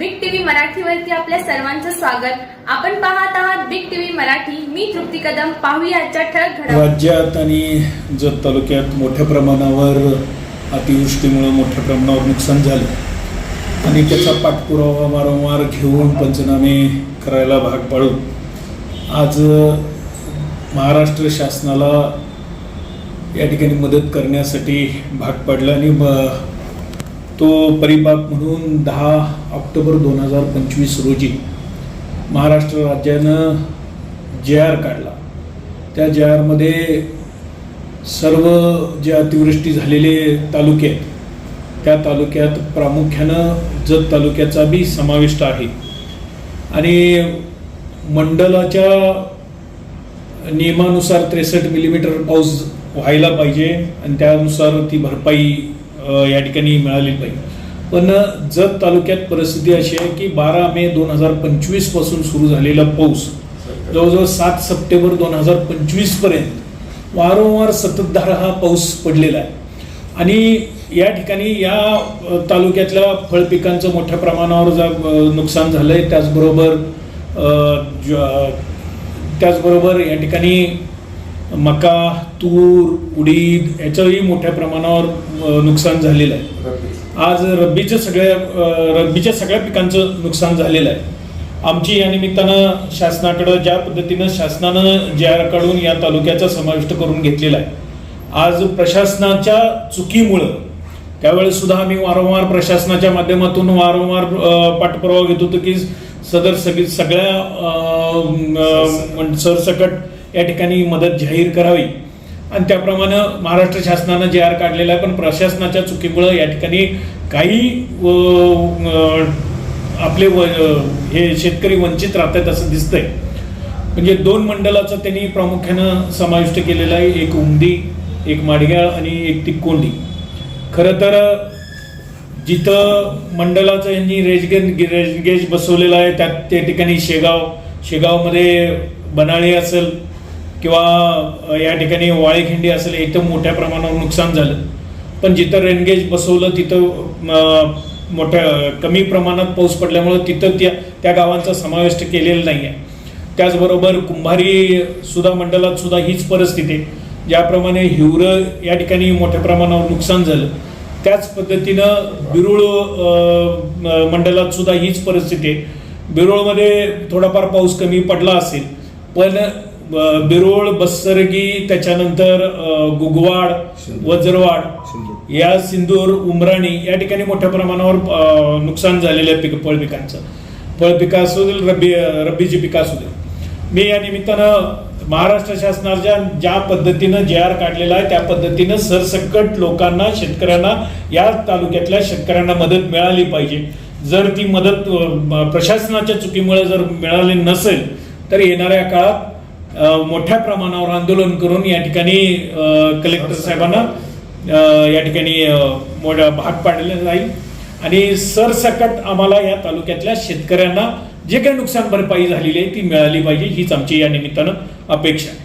मराठीवरती आपल्या सर्वांचं स्वागत. आपण पाहत आहात बिग टीव्ही मराठी. मी तृप्ती कदम. पाहूया आजच्या ठळक घडामोडी. राज्यात आणि जत तालुक्यात मोठ्या प्रमाणावर अतिवृष्टीमुळे मोठ्या प्रमाणावर नुकसान झालं. आणि त्याचा पाठपुरावा वारंवार घेऊन पंचनामे करायला भाग पाडून आज महाराष्ट्र शासनाला या ठिकाणी मदत करण्यासाठी भाग पाडलं आणि ब- तो परिपाक म्हणून दहा ऑक्टोबर दोन हजार पंचवीस रोजी महाराष्ट्र राज्यानं जे आर काढला. त्या जे आरमध्ये सर्व जे अतिवृष्टी झालेले तालुके आहेत त्या तालुक्यात प्रामुख्यानं जत तालुक्याचा बी समाविष्ट आहे. आणि मंडलाच्या नियमानुसार त्रेसष्ट मिलीमीटर पाऊस व्हायला पाहिजे आणि त्यानुसार ती भरपाई या ठिकाणी मिळाली पाहिजे पण जत तालुक्यात परिस्थिती अशी आहे की बारा मे दोन हजार पंचवीसपासून सुरू झालेला पाऊस जवळजवळ सात सप्टेंबर दोन हजार पंचवीसपर्यंत वारंवार सततधार हा पाऊस पडलेला आहे. आणि या ठिकाणी या तालुक्यातल्या तालुक्यातल्या फळपिकांचं मोठ्या प्रमाणावर जा नुकसान झालं आहे त्याचबरोबर त्याचबरोबर या ठिकाणी मका तूर उडीद याचंही मोठ्या प्रमाणावर नुकसान झालेलं आहे. आज रब्बीच्या सगळ्या रब्बीच्या सगळ्या पिकांचं नुकसान झालेलं आहे. आमची या निमित्तानं शासनाकडं ज्या पद्धतीनं शासनानं जे आर काढून या तालुक्याचा समाविष्ट करून घेतलेला आहे आज प्रशासनाच्या चुकीमुळं त्यावेळेस सुद्धा आम्ही वारंवार प्रशासनाच्या माध्यमातून वारंवार पाठपुरावा घेत होतो की सदर सगळी सगळ्या सरसकट या ठिकाणी मदत जाहीर करावी. आणि त्याप्रमाणे महाराष्ट्र शासनानं जे आर काढलेला आहे पण प्रशासनाच्या चुकीमुळं या ठिकाणी काही आपले व हे शेतकरी वंचित राहतात असं दिसतंय. म्हणजे दोन मंडलाचं त्यांनी प्रामुख्यानं समाविष्ट केलेलं आहे एक उमदी एक माडग्याळ आणि एक तिकोंडी. खरं तर जिथं मंडलाचं यांनी रेजगेज रेजगेज बसवलेलं आहे त्यात त्या ठिकाणी शेगाव शेगावमध्ये बनाळी असेल किंवा या ठिकाणी वाळेखिंडी असेल इथं मोठ्या प्रमाणावर नुकसान झालं. पण जिथं रेनगेज बसवलं तिथं मोठ्या कमी प्रमाणात पाऊस पडल्यामुळं तिथं त्या त्या गावांचा समावेश केलेला नाही आहे त्याचबरोबर कुंभारी सुद्धा मंडळात सुद्धा हीच परिस्थिती आहे. ज्याप्रमाणे हिवरं या ठिकाणी मोठ्या प्रमाणावर नुकसान झालं. त्याच पद्धतीनं बिरुळ मंडळात सुद्धा हीच परिस्थिती आहे. बिरुळमध्ये थोडाफार पाऊस कमी पडला असेल पण बिरोळ बस्सरगी त्याच्यानंतर गुगवाड वज्रवाड या सिंदूर उमराणी या ठिकाणी मोठ्या प्रमाणावर नुकसान झालेलं आहे पिक फळ पिकांचं. फळ पिकं असू दे रब्बी रब्बीची पिकं असू दे मी या निमित्तानं महाराष्ट्र शासनाच्या ज्या पद्धतीनं जे आर काढलेला आहे त्या पद्धतीनं सरसकट लोकांना शेतकऱ्यांना या तालुक्यातल्या शेतकऱ्यांना मदत मिळाली पाहिजे. जर ती मदत प्रशासनाच्या चुकीमुळे जर मिळाली नसेल तर येणाऱ्या काळात मोठ्या प्रमाणावर आंदोलन करून या ठिकाणी कलेक्टर साहेबांना या ठिकाणी मोठा भाग पाडला जाईल. आणि सरसकट आम्हाला या तालुक्यातल्या शेतकऱ्यांना जे काही नुकसान भरपाई झालेली आहे ती मिळाली पाहिजे हीच आमची या निमित्तानं अपेक्षा आहे.